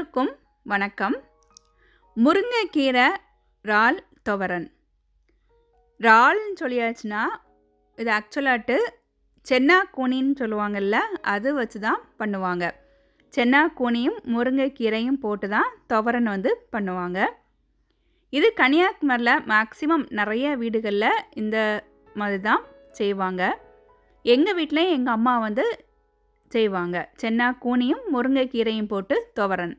எல்லோருக்கும் வணக்கம். முருங்கைக்கீரை இறால் துவரன். இறால்னு சொல்லியாச்சுன்னா இது ஆக்சுவலாட்டு சென்னா கூனின்னு சொல்லுவாங்கல்ல அது வச்சு தான் பண்ணுவாங்க. சென்னா கூனியும் முருங்கைக்கீரையும் போட்டு தான் துவரன் வந்து பண்ணுவாங்க. இது கன்னியாகுமரியில் மேக்ஸிமம் நிறைய வீடுகளில் இந்த மாதிரி தான் செய்வாங்க. எங்கள் வீட்டிலையும் எங்கள் அம்மா வந்து செய்வாங்க. சென்னா கூனியும் முருங்கைக்கீரையும் போட்டு துவரன்.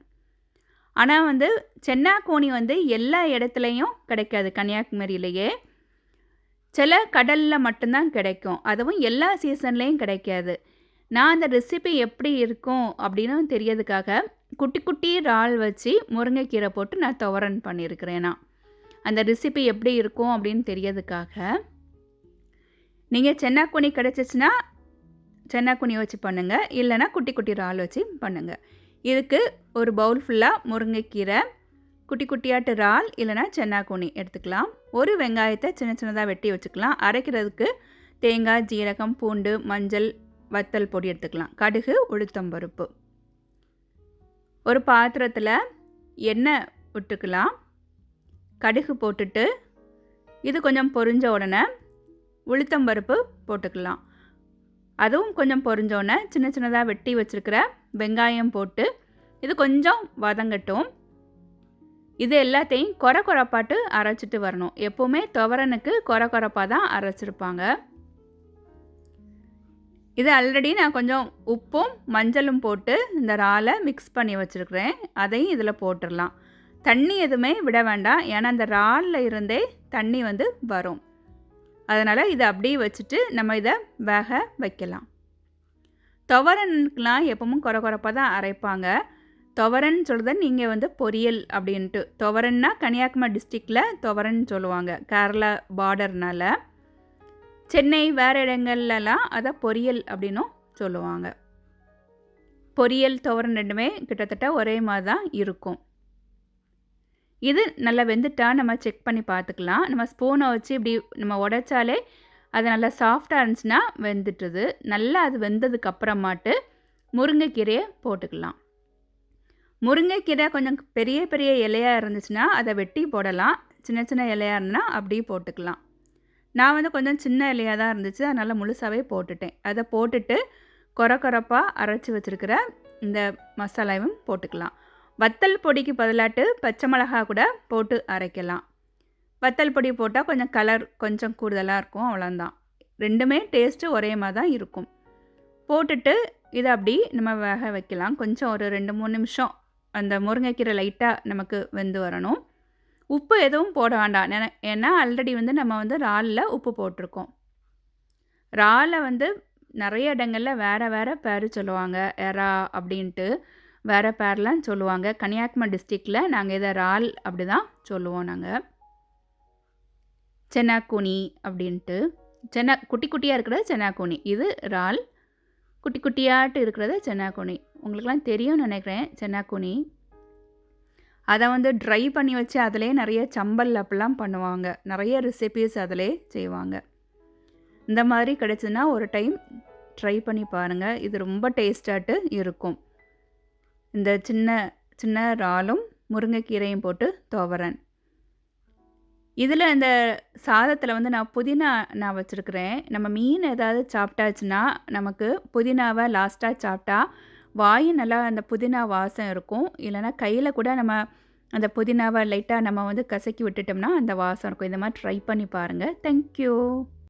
ஆனால் வந்து சென்னா கூனி வந்து எல்லா இடத்துலையும் கிடைக்காது. கன்னியாகுமரியிலேயே. சில கடலில் மட்டும்தான் கிடைக்கும். அதுவும் எல்லா சீசன்லேயும் கிடைக்காது. நான் அந்த ரெசிபி எப்படி இருக்கும் அப்படின்னு தெரியறதுக்காக குட்டி குட்டி இறால் வச்சு முருங்கைக்கீரை போட்டு நான் துவரன் பண்ணியிருக்கிறேன் நான். அந்த ரெசிபி எப்படி இருக்கும் அப்படின்னு தெரியறதுக்காக. நீங்கள் சென்னாக்குனி கிடச்சிச்சின்னா சென்னாக்குனி வச்சு பண்ணுங்கள் இல்லைனா குட்டி குட்டி இறால் வச்சு பண்ணுங்கள் இதுக்கு ஒரு பவுல் ஃபுல்லாக முருங்கைக்கீரை குட்டி குட்டியாட்டு இறால் இல்லைனா சென்னாக்குனி எடுத்துக்கலாம். ஒரு வெங்காயத்தை சின்ன சின்னதாக வெட்டி வச்சுக்கலாம். அரைக்கிறதுக்கு தேங்காய் ஜீரகம் பூண்டு மஞ்சள் வத்தல் பொடி எடுத்துக்கலாம். கடுகு உளுத்தம்பருப்பு ஒரு பாத்திரத்தில் எண்ணெய் விட்டுக்கலாம். கடுகு போட்டுட்டு இது கொஞ்சம் பொரிஞ்ச உடனே உளுத்தம்பருப்பு போட்டுக்கலாம். அதுவும் கொஞ்சம் பொரிஞ்சோடனே சின்ன சின்னதாக வெட்டி வச்சுருக்கிற வெங்காயம் போட்டு இது கொஞ்சம் வதங்கட்டும். இது எல்லாத்தையும் கொர குறைப்பாட்டு அரைச்சிட்டு வரணும். எப்போவுமே துவரனுக்கு கொர குறைப்பாக தான் அரைச்சிருப்பாங்க. இது ஆல்ரெடி நான் கொஞ்சம் உப்பும் மஞ்சளும் போட்டு இந்த இறாலை மிக்ஸ் பண்ணி வச்சுருக்கிறேன். அதையும் இதில் போட்டுடலாம். தண்ணி எதுவுமே விட வேண்டாம். ஏன்னா அந்த இறாலில் இருந்தே தண்ணி வந்து வரும். அதனால் இதை அப்படியே வச்சுட்டு நம்ம இதை வேக வைக்கலாம். துவரனுக்கெலாம் எப்பவும் குறை குறைப்பாக தான் அரைப்பாங்க. துவரன் சொல்கிறத நீங்கள் வந்து பொரியல் அப்படின்ட்டு. துவரன்னா கன்னியாகுமரி டிஸ்ட்ரிக்டில் துவரன் சொல்லுவாங்க. கேரளா பார்டர்னால் சென்னை வேறு இடங்கள்லலாம் அதை பொரியல் அப்படின்னும் சொல்லுவாங்க. பொரியல் துவரன் ரெண்டுமே கிட்டத்தட்ட ஒரே மாதிரி தான் இருக்கும். இது நல்லா வெந்துட்டா நம்ம செக் பண்ணி பார்த்துக்கலாம். நம்ம ஸ்பூனை வச்சு இப்படி நம்ம உடைச்சாலே அது நல்லா சாஃப்டாக இருந்துச்சுன்னா வெந்துட்டுது நல்லா அது வெந்ததுக்கு அப்புறமாட்டு முருங்கைக்கீரையை போட்டுக்கலாம். முருங்கைக்கீரை கொஞ்சம் பெரிய பெரிய இலையாக இருந்துச்சுன்னா அதை வெட்டி போடலாம். சின்ன சின்ன இலையாக இருந்தால் அப்படியே போட்டுக்கலாம். நான் வந்து கொஞ்சம் சின்ன இலையாக தான் இருந்துச்சு. அதனால் முழுசாகவே போட்டுட்டேன். அதை போட்டுட்டு குறை குறைப்பாக அரைச்சி வச்சுருக்கிற இந்த மசாலாவும் போட்டுக்கலாம். வத்தல் பொடிக்கு பதிலாட்டு பச்சை மிளகா கூட போட்டு அரைக்கலாம். வத்தல் பொடி போட்டால் கொஞ்சம் கலர் கொஞ்சம் கூடுதலாக இருக்கும் அவ்வளோந்தான் ரெண்டுமே டேஸ்ட்டு ஒரே மாதிரி தான் இருக்கும். போட்டுட்டு இதை அப்படி நம்ம வேக வைக்கலாம். கொஞ்சம் ஒரு ரெண்டு மூணு நிமிஷம் அந்த முருங்கைக்கீரை லைட்டாக நமக்கு வெந்து வரணும். உப்பு எதுவும் போட வேண்டாம். ஏன்னா ஆல்ரெடி வந்து நம்ம வந்து இறாலில் உப்பு போட்டிருக்கோம். இறாலை வந்து நிறைய இடங்களில் வேறு வேறு பேர் சொல்லுவாங்க. எறா அப்படின்ட்டு வேறு பேர்லாம் சொல்லுவாங்க. கன்னியாகுமரி டிஸ்ட்ரிக்டில் நாங்கள் இதை இறால் அப்படி தான் சொல்லுவோம் நாங்கள் செனாக்குனி அப்படின்ட்டு. சென்னா குட்டி குட்டியாக இருக்கிறது செனாக்குனி இது இறால். குட்டி குட்டியாட்டு இருக்கிறது சென்னாக்குனி. உங்களுக்குலாம் தெரியும்னு நினைக்கிறேன் சென்னாக்குனி. அதை வந்து ட்ரை பண்ணி வச்சு அதிலே நிறைய சம்பல் அப்படிலாம் பண்ணுவாங்க. நிறைய ரெசிபீஸ் அதிலே செய்வாங்க. இந்த மாதிரி கிடச்சுன்னா ஒரு டைம் ட்ரை பண்ணி பாருங்கள் இது ரொம்ப டேஸ்டாட்டு இருக்கும். இந்த சின்ன சின்ன இறாலும் முருங்கைக்கீரையும் போட்டு துவரன் இதில் இந்த சாதத்தில் வந்து நான் புதினா நான் வச்சுருக்கிறேன். நம்ம மீன் ஏதாவது சாப்பிட்டாச்சுன்னா நமக்கு புதினாவை லாஸ்ட்டாக சாப்பிட்டா வாய் நல்லா அந்த புதினா வாசம் இருக்கும். இல்லைனா கையில் கூட நம்ம அந்த புதினாவை லைட்டாக நம்ம வந்து கசக்கி விட்டுட்டோம்னா அந்த வாசம் இருக்கும். இந்த மாதிரி ட்ரை பண்ணி பாருங்கள் தேங்க்யூ